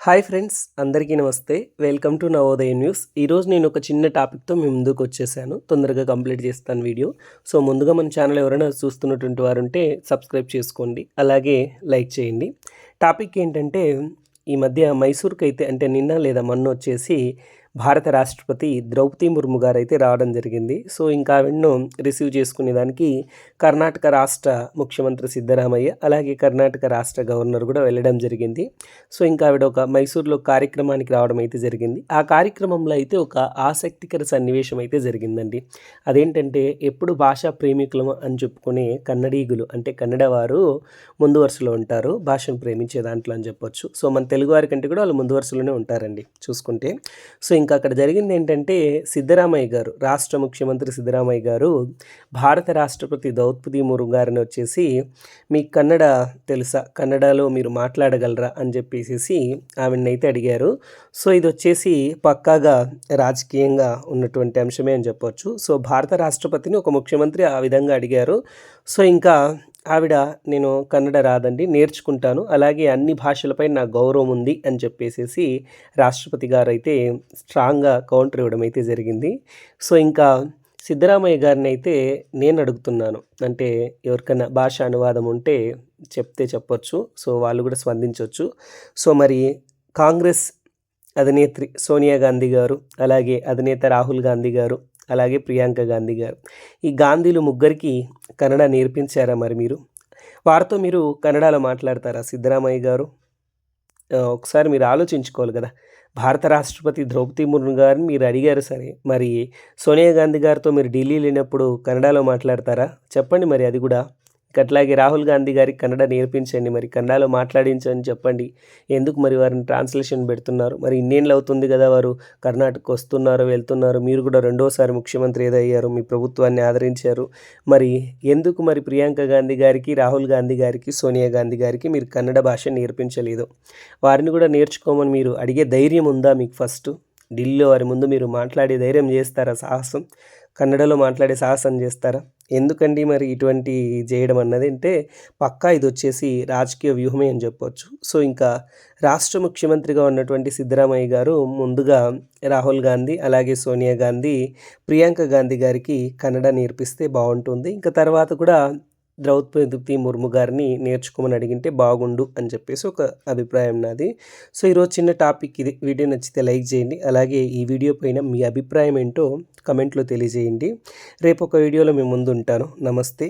Hi friends అందరికీ నమస్తే. Welcome to Navodaya news. ఈరోజు నేను ఒక చిన్న టాపిక్తో మీ ముందుకు వచ్చేసాను. తొందరగా కంప్లీట్ చేస్తాను వీడియో. సో ముందుగా మన ఛానల్ ఎవరైనా చూస్తున్నటువంటి వారు ఉంటే సబ్స్క్రైబ్ చేసుకోండి. అలాగే లైక్ చేయండి. టాపిక్ ఏంటంటే ఈ మధ్య మైసూర్కి అయితే అంటే నిన్న లేదా మొన్న వచ్చేసి భారత రాష్ట్రపతి ద్రౌపది ముర్ము గారు అయితే రావడం జరిగింది. సో ఇంకా ఆవిడను రిసీవ్ చేసుకునేదానికి కర్ణాటక రాష్ట్ర ముఖ్యమంత్రి సిద్ధరామయ్య అలాగే కర్ణాటక రాష్ట్ర గవర్నర్ కూడా వెళ్ళడం జరిగింది. సో ఇంకా ఆవిడ ఒక మైసూర్లో కార్యక్రమానికి రావడం అయితే జరిగింది. ఆ కార్యక్రమంలో అయితే ఒక ఆసక్తికర సన్నివేశం అయితే జరిగిందండి. అదేంటంటే ఎప్పుడు భాషా ప్రేమికులం అని చెప్పుకునే కన్నడీగులు అంటే కన్నడ వారు ముందు వరుసలో ఉంటారు భాషను ప్రేమించే దాంట్లో అని చెప్పొచ్చు. సో మన తెలుగు వారి కంటే కూడా వాళ్ళు ముందు వరుసలోనే ఉంటారండి చూసుకుంటే. సో ఇంకా అక్కడ జరిగింది ఏంటంటే సిద్ధరామయ్య గారు రాష్ట్ర ముఖ్యమంత్రి సిద్ధరామయ్య గారు భారత రాష్ట్రపతి ద్రౌపది ముర్ము గారిని వచ్చేసి మీ కన్నడ తెలుసా? కన్నడలో మీరు మాట్లాడగలరా? అని చెప్పేసి ఆవిడనైతే అడిగారు. సో ఇది వచ్చేసి పక్కాగా రాజకీయంగా ఉన్నటువంటి అంశమే అని చెప్పొచ్చు. సో భారత రాష్ట్రపతిని ఒక ముఖ్యమంత్రి ఆ విధంగా అడిగారు. సో ఇంకా ఆవిడ నేను కన్నడ రాదండి నేర్చుకుంటాను. అలాగే అన్ని భాషలపై నా గౌరవం ఉంది అని చెప్పేసి రాష్ట్రపతి గారు అయితే స్ట్రాంగ్గా కౌంటర్ ఇవ్వడం అయితే జరిగింది. సో ఇంకా సిద్ధరామయ్య గారిని అయితే నేను అడుగుతున్నాను. అంటే ఎవరికైనా భాష అనువాదం ఉంటే చెప్తే చెప్పొచ్చు. సో వాళ్ళు కూడా స్పందించవచ్చు సో మరి కాంగ్రెస్ అధినేత్రి సోనియా గాంధీ గారు అలాగే అధినేత రాహుల్ గాంధీ గారు అలాగే ప్రియాంక గాంధీ గారు. ఈ గాంధీలు ముగ్గురికి కన్నడ నేర్పించారా మరి మీరు? వారితో మీరు కన్నడలో మాట్లాడతారా సిద్ధరామయ్య గారు? ఒకసారి మీరు ఆలోచించుకోవాలి కదా. భారత రాష్ట్రపతి ద్రౌపది ముర్ము గారిని మీరు అడిగారు సరే. మరి సోనియా గాంధీ గారితో మీరు ఢిల్లీ వెళ్ళినప్పుడు కన్నడలో మాట్లాడతారా? చెప్పండి మరి అది కూడా. అట్లాగే రాహుల్ గాంధీ గారికి కన్నడ నేర్పించండి మరి కన్నడలో మాట్లాడించని చెప్పండి. ఎందుకు మరి వారిని ట్రాన్స్లేషన్ పెడుతున్నారు? మరి ఇన్నేళ్ళు అవుతుంది కదా వారు కర్ణాటక వస్తున్నారు వెళ్తున్నారు. మీరు కూడా రెండోసారి ముఖ్యమంత్రి ఏదయ్యారు మీ ప్రభుత్వాన్ని ఆదరించారు. మరి ఎందుకు మరి ప్రియాంక గాంధీ గారికి రాహుల్ గాంధీ గారికి సోనియా గాంధీ గారికి మీరు కన్నడ భాష నేర్పించలేదు? వారిని కూడా నేర్చుకోమని మీరు అడిగే ధైర్యం ఉందా మీకు ఫస్ట్? ఢిల్లీలో వారి ముందు మీరు మాట్లాడే ధైర్యం చేస్తారా సాహసం? కన్నడలో మాట్లాడే సాహసం చేస్తారా? ఎందుకండి మరి ఇటువంటి చేయడం అన్నది అంటే పక్కా ఇది వచ్చేసి రాజకీయ వ్యూహమే అని చెప్పవచ్చు సో ఇంకా రాష్ట్ర ముఖ్యమంత్రిగా ఉన్నటువంటి సిద్ధరామయ్య గారు ముందుగా రాహుల్ గాంధీ అలాగే సోనియా గాంధీ ప్రియాంక గాంధీ గారికి కన్నడ నేర్పిస్తే బాగుంటుంది. ఇంకా తర్వాత కూడా ద్రౌపది ముర్ము గారిని నేర్చుకోమని అడిగింటే బాగుండు అని చెప్పేసి ఒక అభిప్రాయం నాది. సో ఈరోజు చిన్న టాపిక్ ఇది. వీడియో నచ్చితే లైక్ చేయండి. అలాగే ఈ వీడియో పైన మీ అభిప్రాయం ఏంటో కమెంట్లో తెలియజేయండి. రేపు ఒక వీడియోలో మేము ముందు ఉంటాను నమస్తే.